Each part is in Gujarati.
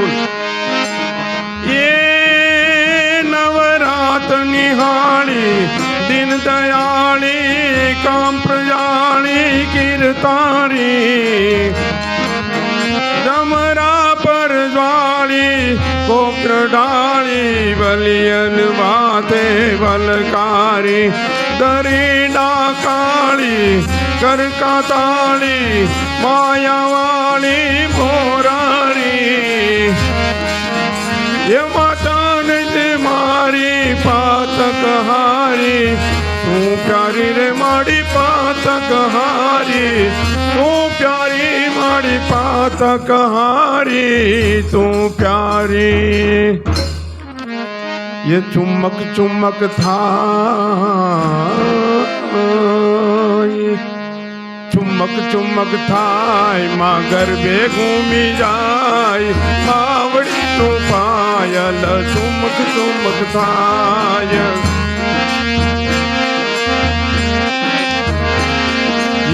ફૂલ એ નવરાત નિહાળી દિન દયાળી, કામ પ્રજાળી કીર્તારી ડમરા પર જ્વાળી કોત્ર ડાળી બલિયન વાતે બલકારી દરીડા કાળી કરકા તાળી માયાવાળી એ માતાન તે મારી પાતક હારી તું પ્યારી રે મારી પાતક હારી તું પ્યારી મારી પાતક હારી તું પ્યારી ये चुमक चुमक થાય ચુમક ચુમક થાય માં ગરબે ઘૂમી જાય માવડી નું પાયલ ચુમક ચુમક થાય.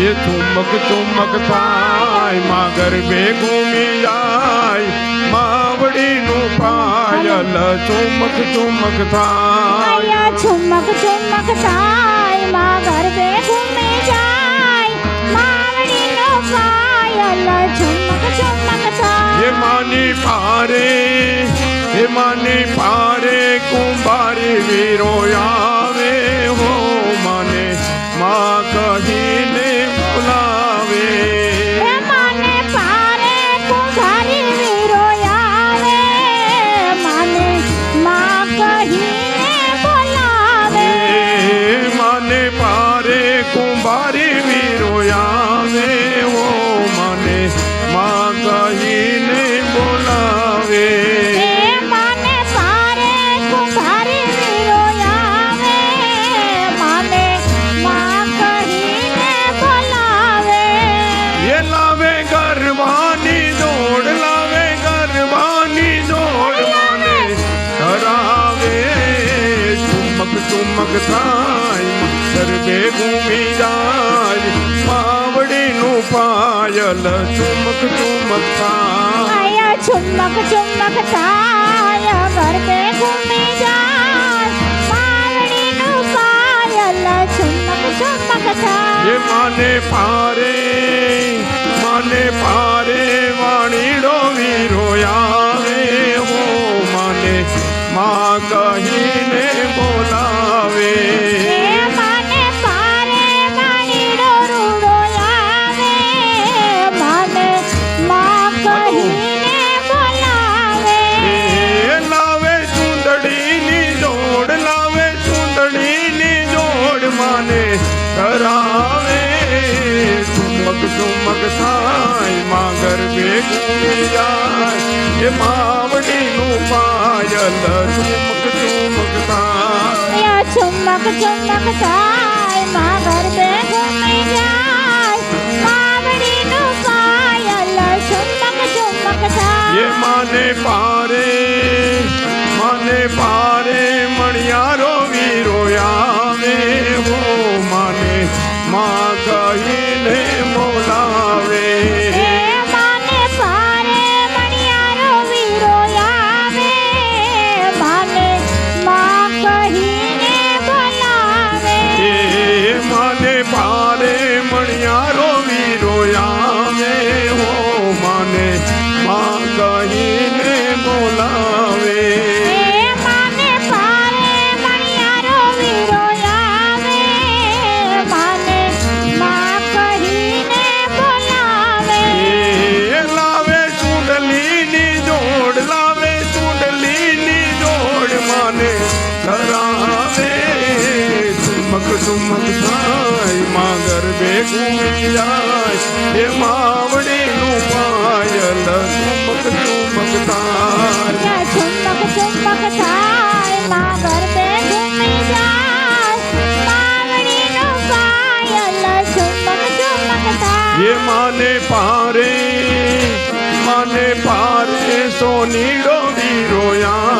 ये ચુમક ચુમક થાય. માં ગરબે ઘૂમી જાય. માવડી નું પાયલ ચુમક ચુમક થાય. છુમક છુમક થાય. માં ગરબે ઘૂમી જાય. Hallelujah. ગરબાની દોડ લાવે ગરબાની દોડ મને ધરાવે ચુમક ચુમક થાય સર્વે ઘૂમી જાય પાવડીનું પાયલ ચુમક ચુમક થાય. ચુમક ચુમક થાય સર્વે ઘૂમી જાય પાવડીનું પાયલ ચુમક ચુમક થાય માને પા કરાવે ચુમક ચુમક થાયમાં ગરબે ગુમી જાય એ માવડીનું પાયલ ચુમક ચુમક થાય ચુમક ચુમક થાયમાં ગરબે માવડીનું પાયલ ચુમક ચુમક થાય. એ માને પા માં કહીને બોલાવે. પારે ચુમક ચુમક થાયમાં ગરબે ઘૂમી જાય. એ માવડીનું પાયલ ચુમક ચુમક થાય યા છુમક છુમક થાયમાં ગરબે ઘૂમી જાય. માવડીનો પાયલ છુમક છુમક થાય એ માને પારે માને પારે સોનીડો વીરો આવે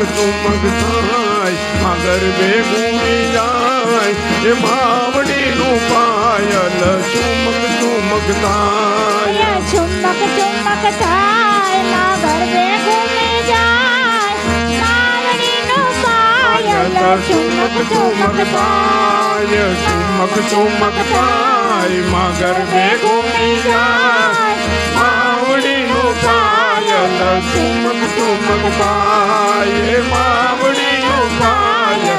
ચુમક થાયમાં ગરબે ઘૂમી જાય એ માવડીનું પાયલ ચુમક ચુમક થાય અહીંયા ચુંબક ચુંબક થાયમાં ગરબે ઘૂમી જાય માવડીનો પાયલ ચુંબક થાય ચુમક ચુમક થાયમાં ગરબે ઘૂમી જાય માવડીનું પાયલ લાલા ઝુમક ઝુમક પાય માવડીનું પાય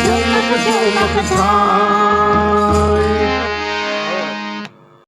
ઝુમક ઝુમક થાય